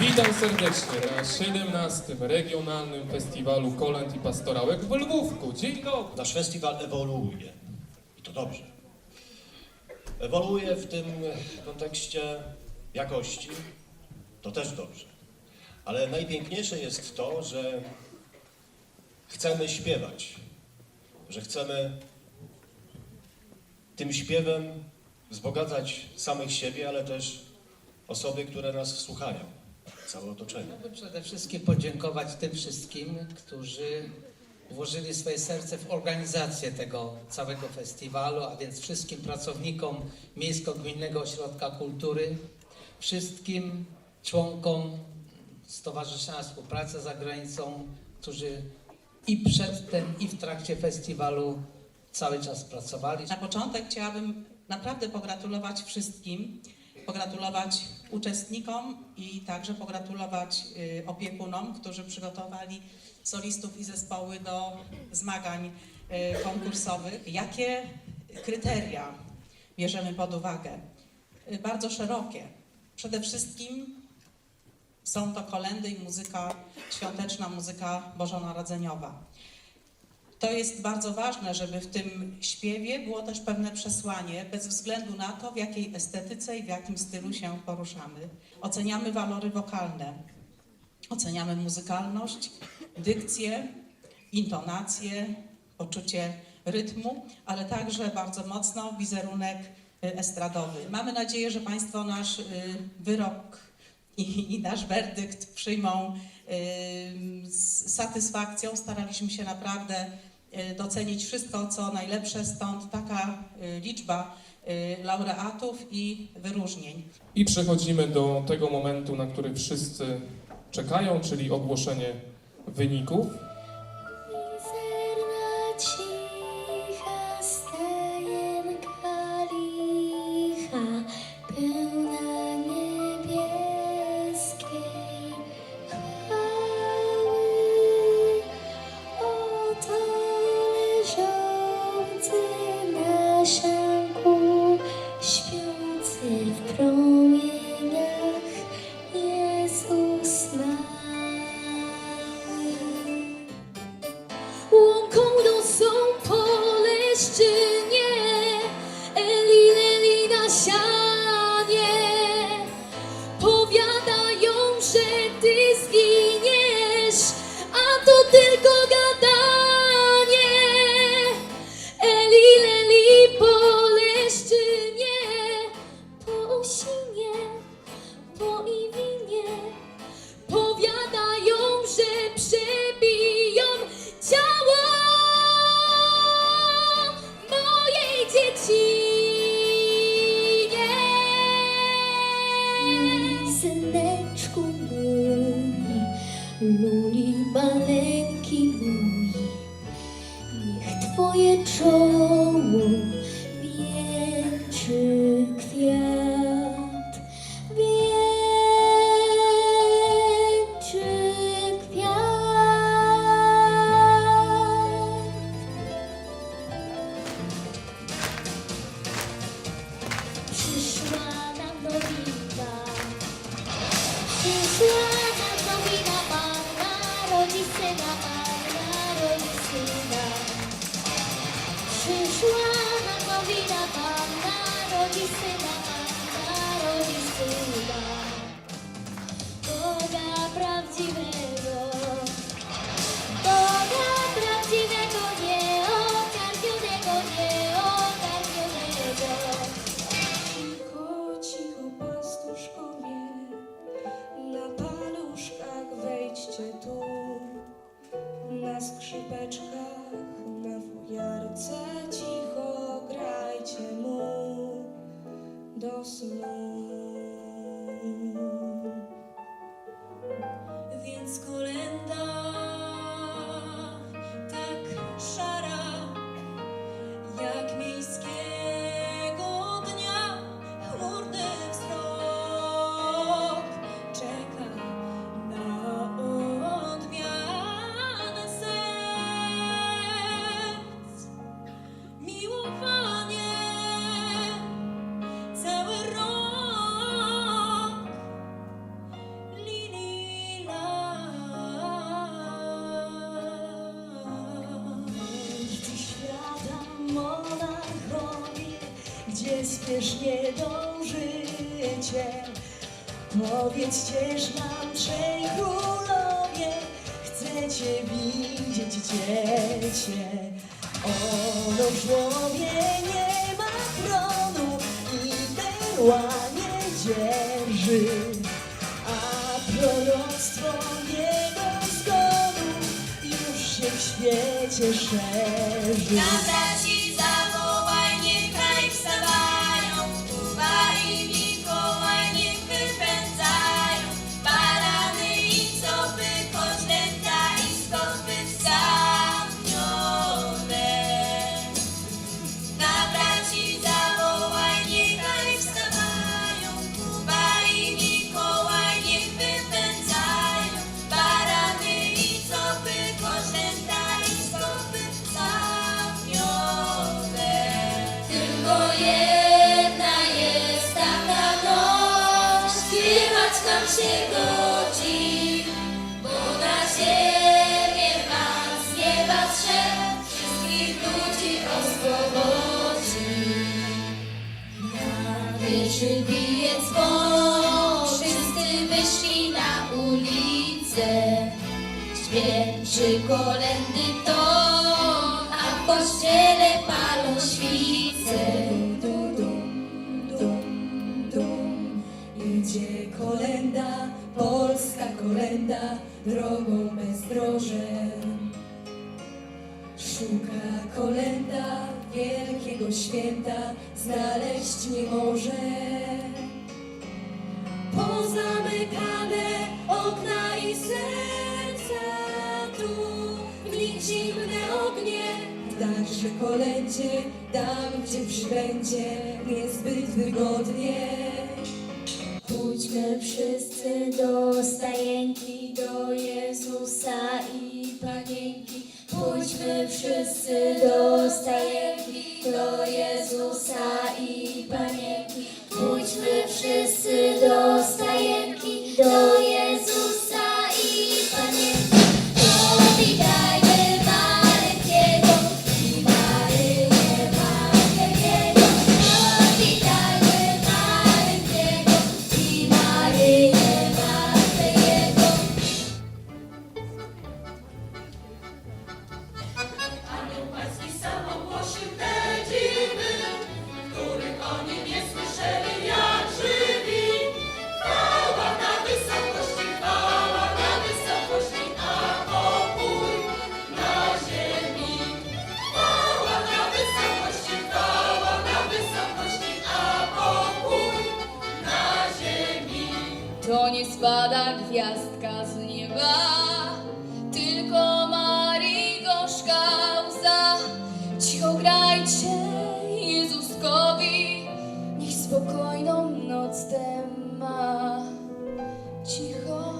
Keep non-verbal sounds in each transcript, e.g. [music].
Witam serdecznie na 17. Regionalnym Festiwalu Kolęd i Pastorałek w Lwówku. Dzień dobry. Nasz festiwal ewoluuje i to dobrze. Ewoluuje w tym kontekście jakości, to też dobrze. Ale najpiękniejsze jest to, że chcemy śpiewać, że chcemy tym śpiewem wzbogacać samych siebie, ale też osoby, które nas słuchają, całe otoczenie. Chciałbym przede wszystkim podziękować tym wszystkim, którzy włożyli swoje serce w organizację tego całego festiwalu, a więc wszystkim pracownikom Miejsko-Gminnego Ośrodka Kultury, wszystkim członkom Stowarzyszenia Współpracy za Granicą, którzy i przedtem, i w trakcie festiwalu cały czas pracowali. Na początek chciałabym naprawdę pogratulować wszystkim, pogratulować uczestnikom i także pogratulować y, opiekunom, którzy przygotowali solistów i zespoły do zmagań y, konkursowych. Jakie kryteria bierzemy pod uwagę? Y, Bardzo szerokie. Przede wszystkim są to kolendy i muzyka świąteczna, muzyka bożonarodzeniowa. To jest bardzo ważne, żeby w tym śpiewie było też pewne przesłanie, bez względu na to, w jakiej estetyce i w jakim stylu się poruszamy. Oceniamy walory wokalne, oceniamy muzykalność, dykcję, intonację, poczucie rytmu, ale także bardzo mocno wizerunek y, estradowy. Mamy nadzieję, że Państwo nasz y, wyrok i, i nasz werdykt przyjmą y, z satysfakcją. Staraliśmy się naprawdę docenić wszystko, co najlepsze, stąd taka y, liczba y, laureatów i wyróżnień. I przechodzimy do tego momentu, na który wszyscy czekają, czyli ogłoszenie wyników. Prawdziwego, Boga prawdziwego, nieokarpionego, nieokarpionego. Cicho, cicho, pastuszkowie, na paluszkach wejdźcie tu, na skrzypeczkach, na fujarce, cicho grajcie mu do snu. Pospiesznie dążycie. Powiedzcież nam, trzej królowie, chcecie widzieć dziecię. Ono w żłobie nie ma tronu i berła nie dzierży, a proroctwo jego zgonu już się w świecie szerzy. Bije dzwon, wszyscy wyszli na ulicę. Śpieszy kolendy ton, a w kościele palą świce. Idzie kolenda, polska kolenda, drogą bezdrożem. Szuka kolenda wielkiego święta, znaleźć nie może. Pozamykane okna i serca tu, w nich zimne ognie. Także kolędzie, tam gdzie przybędzie, niezbyt wygodnie. Pójdźmy wszyscy do stajenki, do Jezusa i Panienki. Pójdźmy wszyscy do stajenki, spada gwiazdka z nieba, tylko Marii gorzka łza. Cicho grajcie Jezuskowi, niech spokojną noc tę ma. Cicho,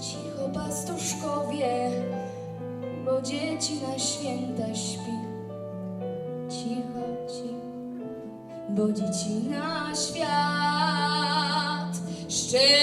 cicho pastuszkowie, bo dzieci na święta śpi. Cicho, cicho bo dzieci na świat szczęśliwych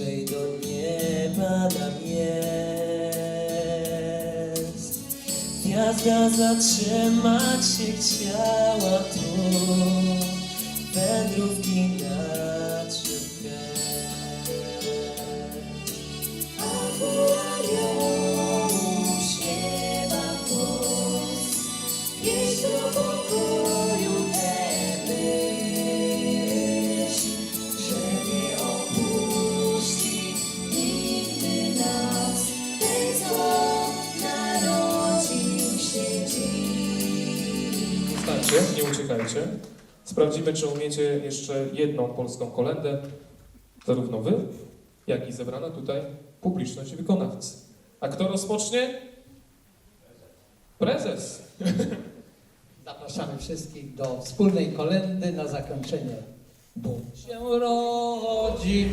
bliżej do nieba nam jest. Gwiazda zatrzymać się chciała tu. Sprawdzimy, czy umiecie jeszcze jedną polską kolendę, zarówno wy, jak i zebrana tutaj publiczność i wykonawcy. A kto rozpocznie? Prezes. [laughs] Zapraszamy wszystkich do wspólnej kolendy na zakończenie. Bóg się rodzi,